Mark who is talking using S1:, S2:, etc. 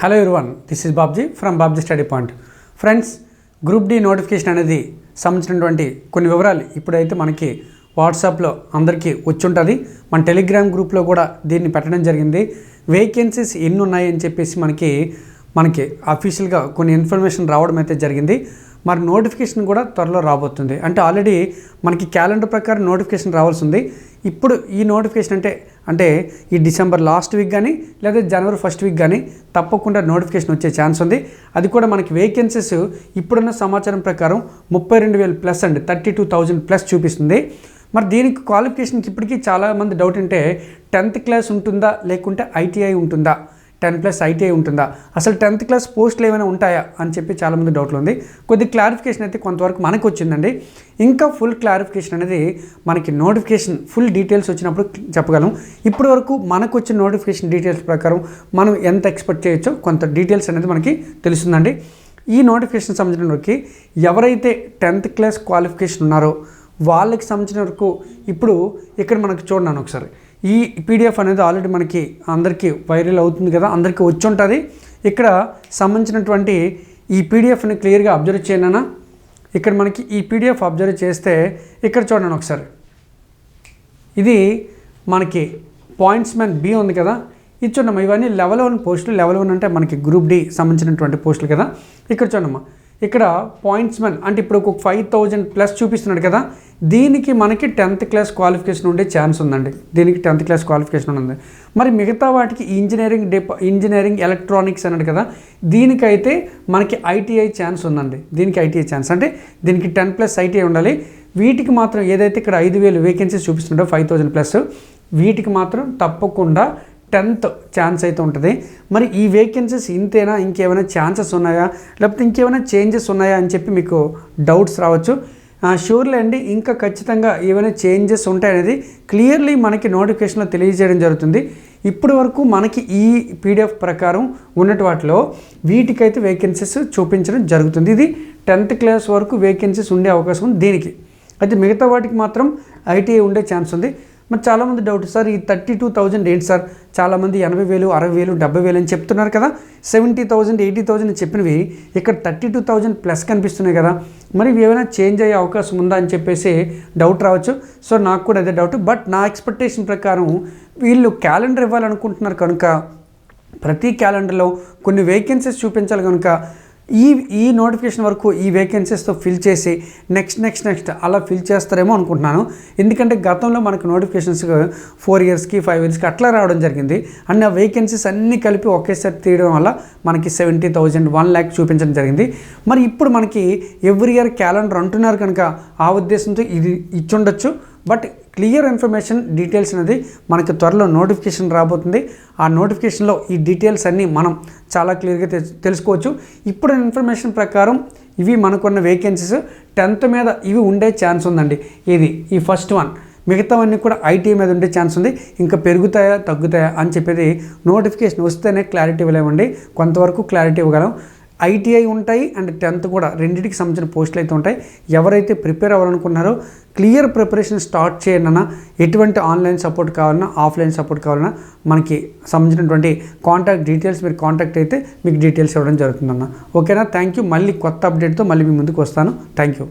S1: Hello everyone this is Babji from Babji study point friends group D notification అనేది సంబంధించినటువంటి కొన్ని వివరాలు ఇప్పుడైతే మనకి వాట్సాప్లో అందరికీ వచ్చి ఉంటుంది మన టెలిగ్రామ్ గ్రూప్లో కూడా దీన్ని పెట్టడం జరిగింది. వేకెన్సీస్ ఎన్ని ఉన్నాయని చెప్పేసి మనకి మనకి అఫీషియల్గా కొన్ని ఇన్ఫర్మేషన్ రావడం అయితే జరిగింది. మరి నోటిఫికేషన్ కూడా త్వరలో రాబోతుంది. అంటే ఆల్రెడీ మనకి క్యాలెండర్ ప్రకారం నోటిఫికేషన్ రావాల్సి ఉంది. ఇప్పుడు ఈ నోటిఫికేషన్ అంటే అంటే ఈ డిసెంబర్ లాస్ట్ వీక్ కానీ లేదా జనవరి ఫస్ట్ వీక్ కానీ తప్పకుండా నోటిఫికేషన్ వచ్చే ఛాన్స్ ఉంది. అది కూడా మనకి వేకెన్సీస్ ఇప్పుడున్న సమాచారం ప్రకారం ముప్పై రెండు వేలు ప్లస్ అండి థర్టీ టూ థౌజండ్ ప్లస్ చూపిస్తుంది. మరి దీనికి క్వాలిఫికేషన్కి ఇప్పటికీ చాలామంది డౌట్ అంటే టెన్త్ క్లాస్ ఉంటుందా లేకుంటే ఐటీఐ ఉంటుందా? టెన్ ప్లస్ ఐటీఐ ఉంటుందా? అసలు టెన్త్ క్లాస్ పోస్టులు ఏమైనా ఉంటాయా? అని చెప్పి చాలామంది డౌట్లు ఉంది కొద్ది క్లారిఫికేషన్ అయితే కొంతవరకు మనకు వచ్చిందండి ఇంకా ఫుల్ క్లారిఫికేషన్ అనేది మనకి నోటిఫికేషన్ ఫుల్ డీటెయిల్స్ వచ్చినప్పుడు చెప్పగలం. ఇప్పటి వరకు మనకు వచ్చిన నోటిఫికేషన్ డీటెయిల్స్ ప్రకారం మనం ఎంత ఎక్స్పెక్ట్ చేయొచ్చో కొంత డీటెయిల్స్ అనేది మనకి తెలుస్తుందండి. ఈ నోటిఫికేషన్ సంబంధించిన వరకు ఎవరైతే టెన్త్ క్లాస్ క్వాలిఫికేషన్ ఉన్నారో వాళ్ళకి సంబంధించిన వరకు ఇప్పుడు ఇక్కడ మనకు చూడండి ఒకసారి. ఈ పీడిఎఫ్ అనేది ఆల్రెడీ మనకి అందరికీ వైరల్ అవుతుంది కదా అందరికీ వచ్చి ఉంటుంది. ఇక్కడ సంబంధించినటువంటి ఈ పీడిఎఫ్ని క్లియర్గా అబ్జర్వ్ చేయనా ఇక్కడ మనకి ఈ పీడిఎఫ్ అబ్జర్వ్ చేస్తే ఇక్కడ చూడండి ఒకసారి. ఇది మనకి పాయింట్స్ మ్యాన్ బి ఉంది కదా. ఇది చూడమ్మా ఇవన్నీ లెవెల్ వన్ పోస్టులు లెవెల్ వన్ అంటే మనకి గ్రూప్ డి సంబంధించినటువంటి పోస్టులు కదా. ఇక్కడ చూడమ్మా ఇక్కడ పాయింట్స్ మెన్ అంటే ఇప్పుడు ఒక ఫైవ్ థౌజండ్ ప్లస్ చూపిస్తున్నాడు కదా. దీనికి మనకి టెన్త్ క్లాస్ క్వాలిఫికేషన్ ఉండే ఛాన్స్ ఉందండి. దీనికి టెన్త్ క్లాస్ క్వాలిఫికేషన్ ఉంది. మరి మిగతా వాటికి ఇంజనీరింగ్ డిప ఇంజనీరింగ్ ఎలక్ట్రానిక్స్ అన్నాడు కదా దీనికైతే మనకి ఐటీఐ ఛాన్స్ ఉందండి. దీనికి ఐటీఐ ఛాన్స్. అంటే దీనికి టెన్ ప్లస్ ఐటీఐ ఉండాలి. వీటికి మాత్రం ఏదైతే ఇక్కడ ఐదు వేలు వేకెన్సీస్ చూపిస్తుండో ఫైవ్ థౌజండ్ ప్లస్ వీటికి మాత్రం తప్పకుండా టెన్త్ ఛాన్స్ అయితే ఉంటుంది. మరి ఈ వేకెన్సీస్ ఇంతేనా? ఇంకేమైనా ఛాన్సెస్ ఉన్నాయా? లేకపోతే ఇంకేమైనా చేంజెస్ ఉన్నాయా అని చెప్పి మీకు డౌట్స్ రావచ్చు. షూర్లే అండి ఇంకా ఖచ్చితంగా ఏమైనా చేంజెస్ ఉంటాయనేది క్లియర్లీ మనకి నోటిఫికేషన్లో తెలియజేయడం జరుగుతుంది. ఇప్పటి వరకు మనకి ఈ పీడిఎఫ్ ప్రకారం ఉన్నటి వాటిలో వీటికైతే వేకెన్సీస్ చూపించడం జరుగుతుంది. ఇది టెన్త్ క్లాస్ వరకు వేకెన్సీస్ ఉండే అవకాశం ఉంది దీనికి. అయితే మిగతా వాటికి మాత్రం ఐటీఐ ఉండే ఛాన్స్ ఉంది. మరి చాలామంది డౌట్ సార్ ఈ థర్టీ టూ థౌజండ్ ఏంటి సార్ చాలామంది ఎనభై వేలు అరవై వేలు డెబ్బై వేలు అని చెప్తున్నారు కదా. సెవెంటీ థౌజండ్ ఎయిటీ థౌజండ్ చెప్పినవి ఇక్కడ థర్టీ టూ థౌజండ్ ప్లస్ కనిపిస్తున్నాయి కదా. మరి ఇవి ఏమైనా చేంజ్ అయ్యే అవకాశం ఉందా అని చెప్పేసి డౌట్ రావచ్చు. సో నాకు కూడా అదే డౌట్ బట్ నా ఎక్స్పెక్టేషన్ ప్రకారం వీళ్ళు క్యాలెండర్ ఇవ్వాలనుకుంటున్నారు కనుక ప్రతి క్యాలెండర్లో కొన్ని వేకెన్సీస్ చూపించాలి కనుక ఈ ఈ నోటిఫికేషన్ వరకు ఈ వేకెన్సీస్తో ఫిల్ చేసి నెక్స్ట్ నెక్స్ట్ నెక్స్ట్ అలా ఫిల్ చేస్తారేమో అనుకుంటున్నాను. ఎందుకంటే గతంలో మనకు నోటిఫికేషన్స్ ఫోర్ ఇయర్స్కి ఫైవ్ ఇయర్స్కి అట్లా రావడం జరిగింది. అండ్ ఆ వేకెన్సీస్ అన్నీ కలిపి ఒకేసారి తీయడం వల్ల మనకి సెవెంటీ థౌజండ్ వన్ ల్యాక్ చూపించడం జరిగింది. మరి ఇప్పుడు మనకి ఎవ్రీ ఇయర్ క్యాలెండర్ అంటున్నారు కనుక ఆ ఉద్దేశంతో ఇది ఇచ్చుండొచ్చు. బట్ క్లియర్ ఇన్ఫర్మేషన్ డీటెయిల్స్ అనేది మనకి త్వరలో నోటిఫికేషన్ రాబోతుంది. ఆ నోటిఫికేషన్లో ఈ డీటెయిల్స్ అన్నీ మనం చాలా క్లియర్గా తెలుసుకోవచ్చు. ఇప్పుడు ఇన్ఫర్మేషన్ ప్రకారం ఇవి మనకున్న వేకెన్సీస్. టెన్త్ మీద ఇవి ఉండే ఛాన్స్ ఉందండి. ఇది ఈ ఫస్ట్ వన్. మిగతావన్నీ కూడా ఐటీ మీద ఉండే ఛాన్స్ ఉంది. ఇంకా పెరుగుతాయా తగ్గుతాయా అని చెప్పేది నోటిఫికేషన్ వస్తేనే క్లారిటీ ఇవ్వలేమండి. కొంతవరకు క్లారిటీ ఇవ్వగలం. ఐటీఐ ఉంటాయి అండ్ టెన్త్ కూడా రెండింటికి సంబంధించిన పోస్టులు అయితే ఉంటాయి. ఎవరైతే ప్రిపేర్ అవ్వాలనుకున్నారో క్లియర్ ప్రిపరేషన్ స్టార్ట్ చేయండి ఎటువంటి ఆన్లైన్ సపోర్ట్ కావాలన్నా ఆఫ్లైన్ సపోర్ట్ కావాలన్నా మనకి సంబంధించినటువంటి కాంటాక్ట్ డీటెయిల్స్ మీరు కాంటాక్ట్ అయితే మీకు డీటెయిల్స్ ఇవ్వడం జరుగుతుందన్న. ఓకేనా? Thank you. మళ్ళీ కొత్త అప్డేట్తో మళ్ళీ మీ ముందుకు వస్తాను. Thank you.